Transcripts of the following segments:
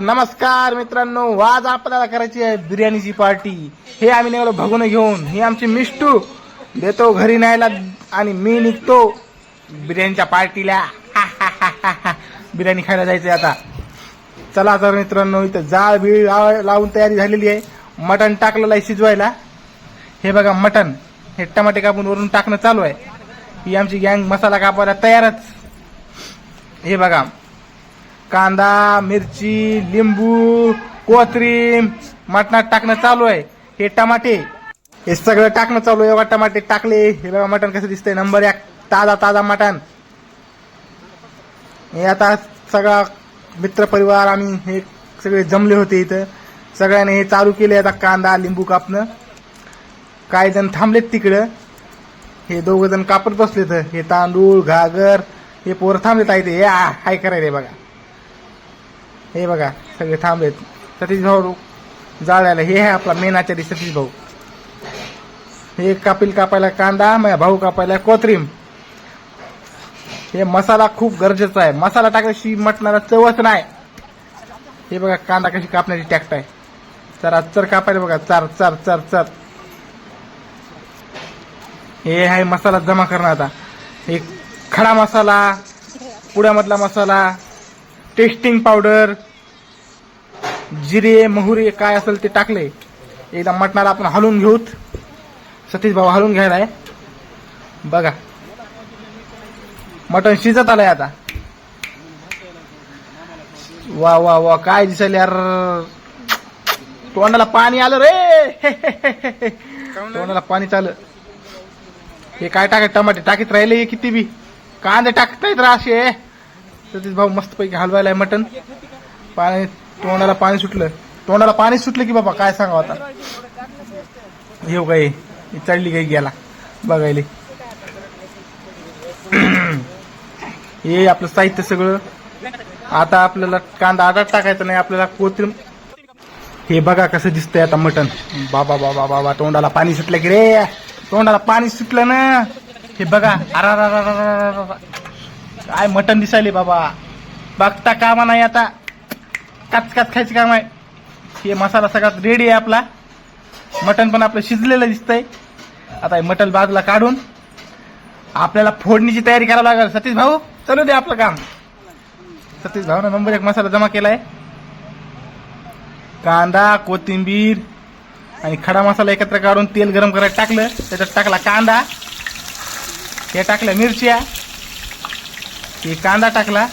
नमस्कार मित्रांनो आज आपल्याला करायची आहे बिर्याणीची पार्टी. हे आम्ही निघालो भगून घेऊन. ही आमची मिष्टू. देतो घरी न्यायला आणि मी निघतो बिर्याणीच्या पार्टीला. बिर्याणी खायला जायचंय आता. चला तर मित्रांनो इथं जाळ बीळ लाव- लावून तयारी झालेली आहे. मटण टाकलेलं आहे शिजवायला. हे बघा मटण. हे टमाटे कापून वरून टाकणं चालू आहे. ही आमची गँग मसाला कापायला तयारच. हे बघा कांदा मिरची लिंबू कोथरीम मटणात टाकणं चालू आहे. हे टमाटे. हे सगळं टाकणं चालू आहे. टमाटे टाकले. हे बघा मटण कसं दिसतंय. नंबर एक ताजा ताजा मटण. हे आता सगळा मित्रपरिवार आम्ही हे सगळे जमले होते इथं. सगळ्यांनी हे चालू केले आता कांदा लिंबू कापणं. काही जण थांबलेत तिकडं. हे दोघं जण कापत बसलेत. हे तांदूळ घागर हे पोरं थांबलेत आहे ते हे आ- हाय करायले बघा. हे बघा सगळे थांबलेत. सतीश भाऊ जाळ्याला. हे आहे आपला मेनाचारी सतीश भाऊ. हे कापील कापायला कांदा माझ्या भाऊ कापायला कोथरीम. हे मसाला खूप गरजेचा आहे. मसाला टाकल्याशी मटणाला चवच नाही. हे बघा कांदा कशी कापण्याची टॅक्ट आहे. चरा चर कापायला बघा. चार चार चार चार. हे आहे मसाला जमा करणं आता एक खडा मसाला पुड्यामधला मसाला टेस्टिंग पावडर जिरे मोहरी काय असेल ते टाकले. एकदा मटणाला आपण हलवून घेऊत. सतीश भाऊ हलवून घ्यायला आहे. बघा. मटण शिजत आलंय आता. वा वा वा काय दिसेल यार. तोंडाला पाणी आलं रे. तोंडाला पाणी चालं हे काय टाकाय टमाटे टाकीत राहिले किती बी? कांदे टाकतायत राशे सतीश भाऊ मस्त पैकी हलवायला आहे मटन पाणी तोंडाला पाणी सुटलं. तोंडाला पाणी सुटलं की बाबा काय सांगावं आता? येऊ काय? चढली काही गेला? बघायला. हे आपलं साहित्य सगळं. आता आपल्याला कांदा आता टाकायचा नाही आपल्याला कोथिंब हे बघा कसं दिसतंय आता मटन बाबा बाबा बाबा तोंडाला पाणी सुटलं की रे. तोंडाला पाणी सुटलं ना. हे बघा. अरा रा. काय मटन दिसायले बाबा. बघता कामा नाही आता. काच काच खायचं काम आहे. हे मसाला सगळ्यात रेडी आहे आपला. मटन पण आपलं शिजलेलं दिसतंय. आता हे मटन बाजूला काढून. आपल्याला फोडणीची तयारी करावी लागेल. सतीश भाऊ चालू दे आपलं काम. सतीश भाऊनं नंबर एक मसाला जमा केलाय. कांदा कोथिंबीर आणि खडा मसाला एकत्र काढून तेल गरम करायला टाकलं. त्याच्यात टाकला कांदा. हे टाकल्या मिरच्या. हे कांदा टाकला.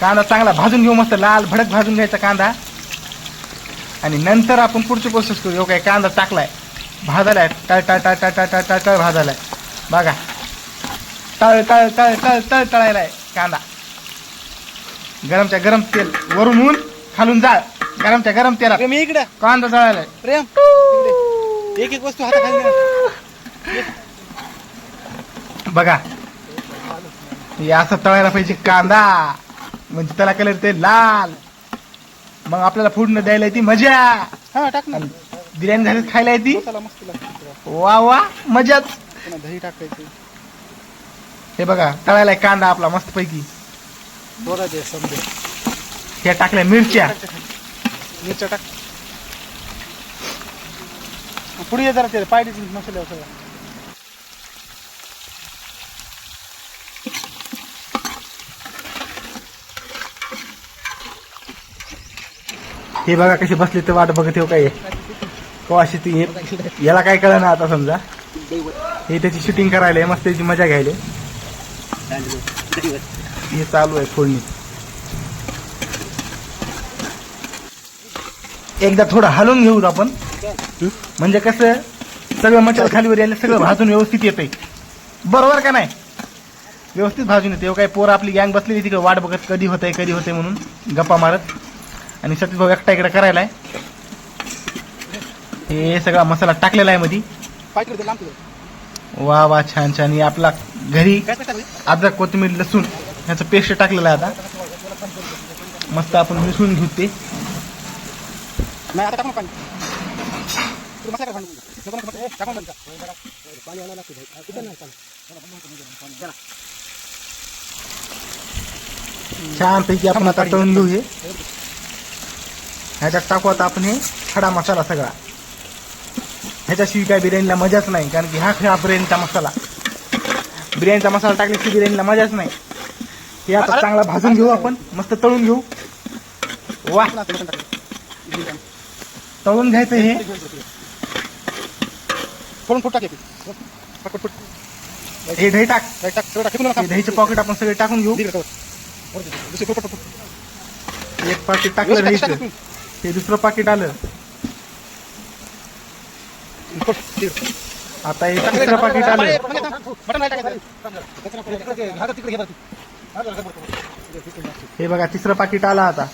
कांदा चांगला भाजून घेऊ मस्त लाल भडक भाजून घ्यायचा कांदा. आणि नंतर आपण पुढची प्रोसेस करू. एवढा कांदा टाकलाय भाजालाय टळ टळ टळ टळ टळ टळ टळ टळ भाजालाय बघा. तळ तळ तळ तळ तळ तळायलाय कांदा. गरमच्या गरम तेल वरून ऊन खालून जाळ. गरमच्या गरम तेलात प्रेम इकडे. कांदा तळायलाय. प्रेम. एक एक वस्तू हाताखाली. बघा. हे असं तळायला पाहिजे कांदा. म्हणजे त्याला कलर ते लाल. मग आपल्याला फुडणं द्यायला येते मजा. हा टाक ना. आणि बिर्याणी झाली खायला येते. मसाला मस्त लागतो वा वा मजाच. पुन्हा दही टाकायची. हे बघा तळायला कांदा आपला मस्त पैकी समजे. हे टाकल्या मिरच्या. मिरच्या टाक. पुढे ये जरा ते पाय देतील मसाल्यावर सगळं. हे बघा कशी बसली तर वाट बघत येऊ काय. अशी ती याला काय कळलं ना आता समजा. हे त्याची शूटिंग करायला मस्त त्याची मजा घ्यायला हे चालू आहे फोडणी. एकदा थोडं हलवून घेऊ आपण. म्हणजे कसं सगळं मटेरियल खालीवर यायला सगळं भाजून व्यवस्थित येतंय. बरोबर का नाही? व्यवस्थित भाजून येते हो, काही पोरं आपली गँग बसलेली तिकडे वाट बघत कधी होतंय कधी होतंय म्हणून गप्पा मारत. आणि सतीश भाऊ एकटा इकडे करायला आहे हे सगळा मसाला टाकलेला आहे मधी. वा वा छान छान. आपला घरी अदरक कोथिंबीर लसूण ह्याचं पेस्ट टाकलेलं आहे आता. मस्त आपण मिसळून घेऊ ते छान पैकी आपण आता टळून घेऊ हे ह्याच्यात टाकू आता आपण हे खडा मसाला सगळा. ह्याच्याशिवाय काय बिर्याणीला मजाच नाही कारण की हा खरा बिर्याणीचा मसाला. बिर्याणीचा मसाला टाकल्याशिवाय बिर्याणीला मजाच नाही. हे आता चांगला भाजून घेऊ आपण मस्त तळून घेऊ. वा. तळून घ्यायचं हे. हे. दही टाक. दहीचं पॉकेट आपण सगळे टाकून घेऊ. एक पाकिट टाकलं हे दुसरं पाकिट आलं. आता हे तिसरं पाकिट आलं. तू. हे बघा तिसरं पाकिट आलं आता.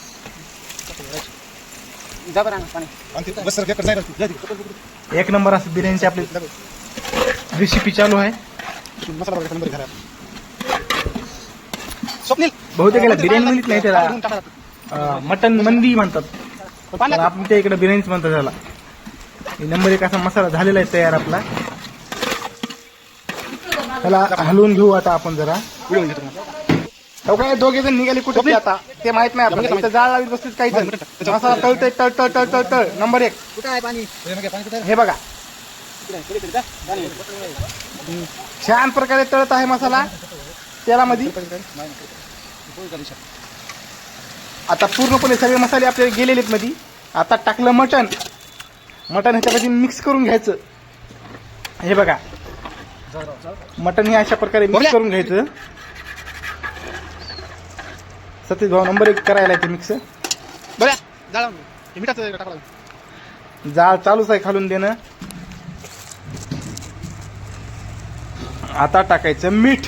ते तू. एक नंबर असं बिर्याणीची आपली रेसिपी चालू आहे. मसाला बघा, नंबर घाला. स्वप्नील. बहुतेक बिर्याणी म्हणत नाही त्याला. मटन मंदी म्हणतात. आपण त्या इकडे बिर्याणीच म्हणतात त्याला हे नंबर एक असा मसाला झालेला आहे तयार आपला. त्याला हलवून घेऊ आता आपण जरा. घेतो काय दोघे जण निघाले कुठे आता? ते माहीत नाही इथं जाळ बसतील काही जण. मसाला तळतय तळ तळ तळ तळ तळ. नंबर एक. कुठं आहे पाणी? हे बघा. छान प्रकारे तळत आहे मसाला. तेलामध्ये इकडे, इकडे. नाही, इकडे. पोळी करू शकतो. आता पूर्णपणे सगळे मसाले आपले गेलेले आहेत मध्ये आता टाकलं मटण. मटण ह्याच्यामध्ये मिक्स करून घ्यायचं. हे बघा. मटण हे अशा प्रकारे मिक्स. करून घ्यायचं. सतीश भाऊ नंबर एक करायला ते मिक्स. जाळ चालूच आहे खालून देणं. आता टाकायचं मीठ.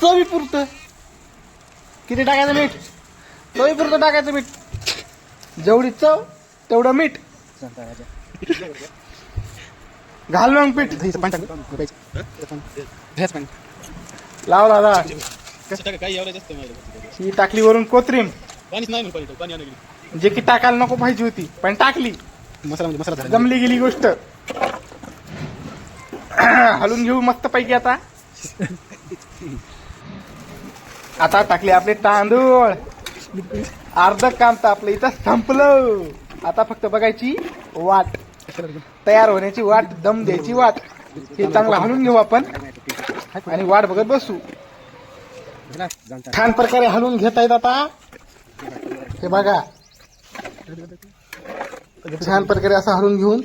चवीपुरतं. किती टाकायचं मीठ? चवीपुरतं टाकायचं मीठ. जेवढी चव तेवढं मीठ. घाल मग पीठ. लाव दादा. कसं काही ही टाकली वरून कोथरीम. जे की टाकायला नको पाहिजे होती पण टाकली. मसाला म्हणजे मसाला जमली गेली गोष्ट. हलून घेऊ मस्त पैकी आता. आता टाकले आपले तांदूळ. अर्ध काम तर आपलं इथं संपलं. आता फक्त बघायची वाट. तयार होण्याची वाट दम द्यायची वाट. हे चांगलं हलून घेऊ आपण. आणि वाट बघत बसू. छान प्रकारे हलवून घेता येत आता. हे बघा. छान प्रकारे असं हलवून घेऊन.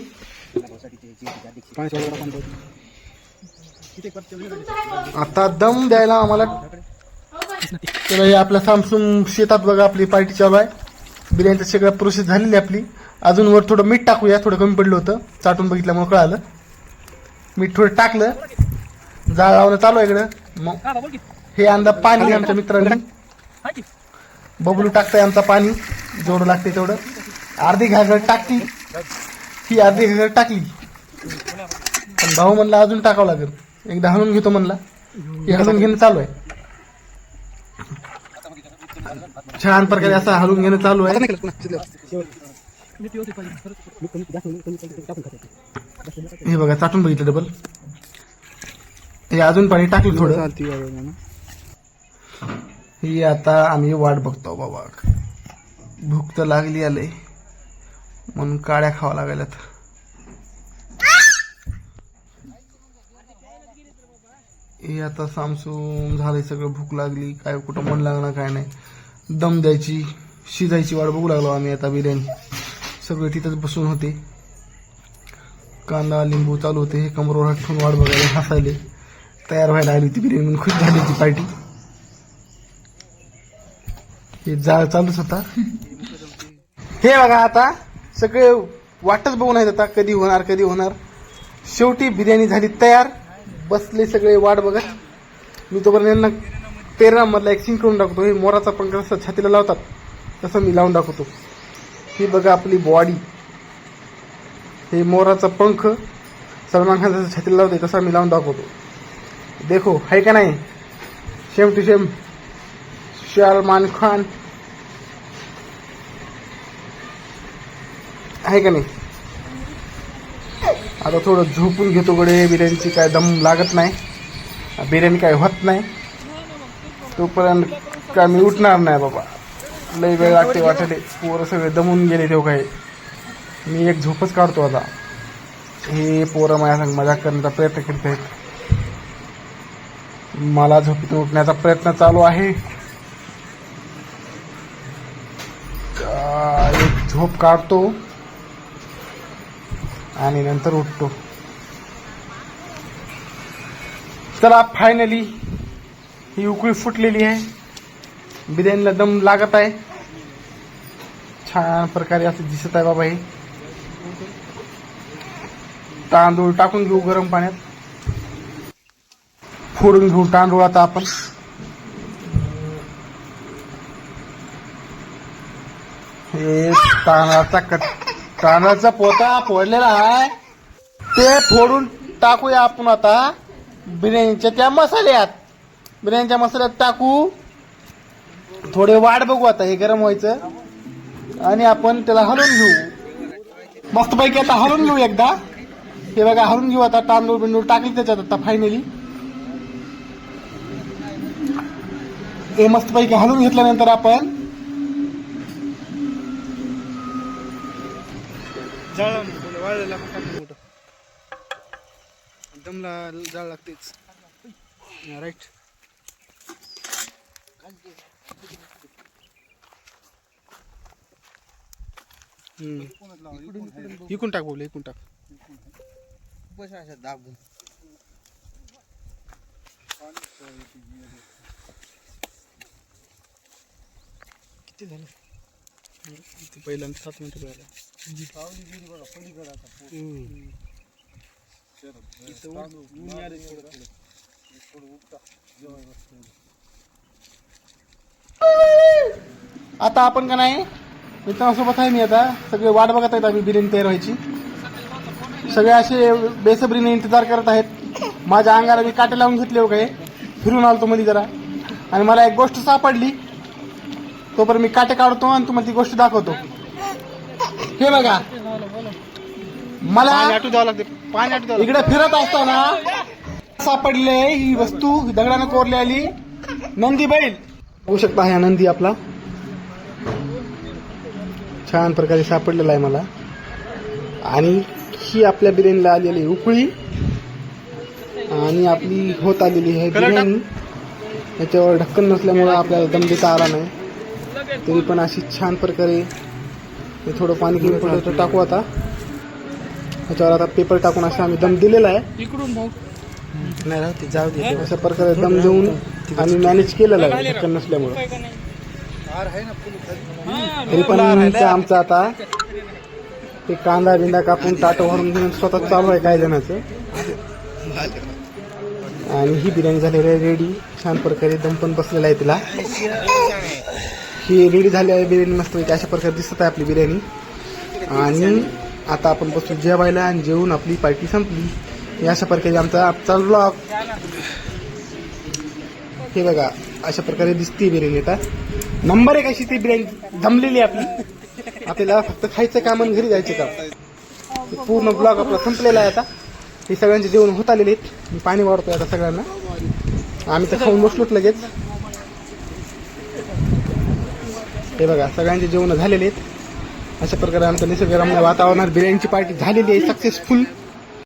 आता दम द्यायला आम्हाला तर हे आपल्या सामसूम शेतात बघा आपली पार्टी चालू आहे. बिर्याणीचं सगळं प्रोसेस झालेली आहे आपली. अजून वर थोडं मीठ टाकूया थोडं कमी पडलं होतं. चाटून बघितल्यामुळे कळालं. मीठ थोडं टाकलं. जाळ लावणं चालू आहे इकडं. मग हे आणलं पाणी आमच्या मित्रांनी. बबलू टाकताय आमचा पाणी. जेवढं लागते तेवढं. अर्धी घागर टाकली. ही अर्धी घागर टाकली. पण भाऊ म्हणला अजून टाकावं लागेल. एकदा हलवून घेतो म्हणला. हे हलवून घेणं चालू आहे. छान प्रकारे असं हलवून घेणं चालू आहे. हे बघा चाटून बघितलं डबल हे अजून पाणी टाकलं थोडं. ही आता आम्ही वाट बघतो बाबा. भूक तर लागली आले म्हणून काड्या खावा लागायल्यात हे आता सामसूम झालंय सगळं. भूक लागली काय कुठं मन लागणार काय नाही. दम द्यायची शिजायची वाट बघू लागलो आम्ही आता बिर्याणी. सगळे तिथंच बसून होते. कांदा लिंबू चालू होते. हे कमरवर हात ठेवून वाट बघायला हसायले. तयार व्हायला आली होती बिर्याणी म्हणून खुश झाली होती पार्टी. हे जाळ चालूच होता. हे बघा आता सगळे वाटच बघून आहेत आता. कधी होणार कधी होणार. शेवटी बिर्याणी झाली तयार. बसले सगळे वाट बघत. मी तोपर्यंत यांना तेरामधला एक सीन करून दाखवतो. हे मोराचा पंख जसं छातीला लावतात. तसं मी लावून दाखवतो. ही बघा आपली बॉडी हे मोराचा पंख सलमान खान जसं छातीला लावते तसा मी लावून दाखवतो. देखो आहे का नाही? Same to same Salman Khan. आहे का नाही? आता थोडं झोपून घेतो गडे बिर्याणीची काय दम लागत नाही. बिर्याणी काय होत नाही. तोपर्यंत का मी उठणार नाही बाबा. लई वेळ लागते वाटले. पोरं सगळे दमून गेले तेव्हा काही मी एक झोपच काढतो आता. हे पोरं माझ्या संग मजाक करण्याचा प्रयत्न करत आहेत. मला झोपेतून उठण्याचा प्रयत्न चालू आहे. एक झोप काढतो. आणि नंतर उठतो. चला फायनली ही उकळी फुटलेली आहे. बिर्याणीला दम लागत आहे. छान प्रकारे असं दिसत आहे बाबा हे. तांदूळ टाकून घेऊ गरम पाण्यात. फोडून घेऊ तांदूळ आता आपण. हे तांदळाचा कट तांदळाचा पोता फोडलेला आहे. ते फोडून टाकूया आपण आता. बिर्याणीच्या त्या मसाल्यात. बिर्याणीच्या मसाल्यात टाकू. थोडे वाट बघू आता हे गरम व्हायचं. आणि आपण त्याला हलवून घेऊ. मस्तपैकी आता हलवून घेऊ एकदा. हे बघा हलवून घेऊ आता. तांदूळ बिंदूळ टाकले त्याच्यात आता फायनली हे मस्तपैकी हलवून घेतल्यानंतर आपण दमला जाळ लागतेच. राईट इकून टाक बोल इकून टाक. दाबून. किती झालं? किती पहिल्यांदा सात मिनिटं राहिला आता आपण का नाही? मित्रांसोबत आहे मी आता. सगळे वाट बघत आहेत आम्ही बिर्याणी तयार व्हायची. सगळे असे बेसब्रीने इंतजार करत आहेत. माझ्या अंगाला मी काटे लावून घेतले हो काय? फिरून आलतो मध्ये जरा. आणि मला एक गोष्ट सापडली. तोपर्यंत मी काटे काढतो आणि तुम्हाला ती गोष्ट दाखवतो. हे बघा. मला इकडे फिरत असताना सापडले ही वस्तू. दगडानं कोरलेली नंदी बैल. होऊ शकता हा नंदी आपला. छान प्रकारे सापडलेला आहे मला. आणि ही आपल्या बिर्याणीला आलेली उकळी आणि आपली होत आलेली आहे बिर्याणी त्याच्यावर ढक्कन नसल्यामुळं आपल्याला दम देता आला नाही. तरी पण अशी छान प्रकारे थोडं पाणी कमी पडलं तर टाकू आता. त्याच्यावर आता पेपर टाकून असं आम्ही दम दिलेला आहे. इकडून नाही जाऊ दे. अशा प्रकारे दम देऊन आम्ही मॅनेज केलेलं आहे. ढक्कन नसल्यामुळं. तरी पण आमचं आता ते कांदा बिंदा कापून ताटं भरून घेऊन स्वतः चालू आहे काही जणांचं. आणि ही बिर्याणी झालेली आहे रेडी छान प्रकारे दम पण बसलेला आहे तिला. ही रेडी झाली आहे बिर्याणी मस्त अशा प्रकारे दिसत आहे आपली बिर्याणी. आणि आता आपण बसू जेवायला आणि जेवून आपली पार्टी संपली. हे अशा प्रकारे आमचा आजचा ब्लॉग हे बघा अशा प्रकारे दिसते बिर्याणी आता. नंबर एक अशी ती बिर्याणी जमलेली आहे आपली. आपल्याला फक्त खायचं काम आणि घरी जायचं काम. पूर्ण ब्लॉग आपला संपलेला आहे आता. हे सगळ्यांचे जेवण होत आलेले आहेत. मी पाणी वाढतोय आता सगळ्यांना. आम्ही तर खाऊन बसलोच लगेच. हे बघा सगळ्यांचे जेवण झालेले आहेत. अशा प्रकारे आमचं निसर्गरम्य वातावरणात बिर्याणीची पार्टी झालेली आहे सक्सेसफुल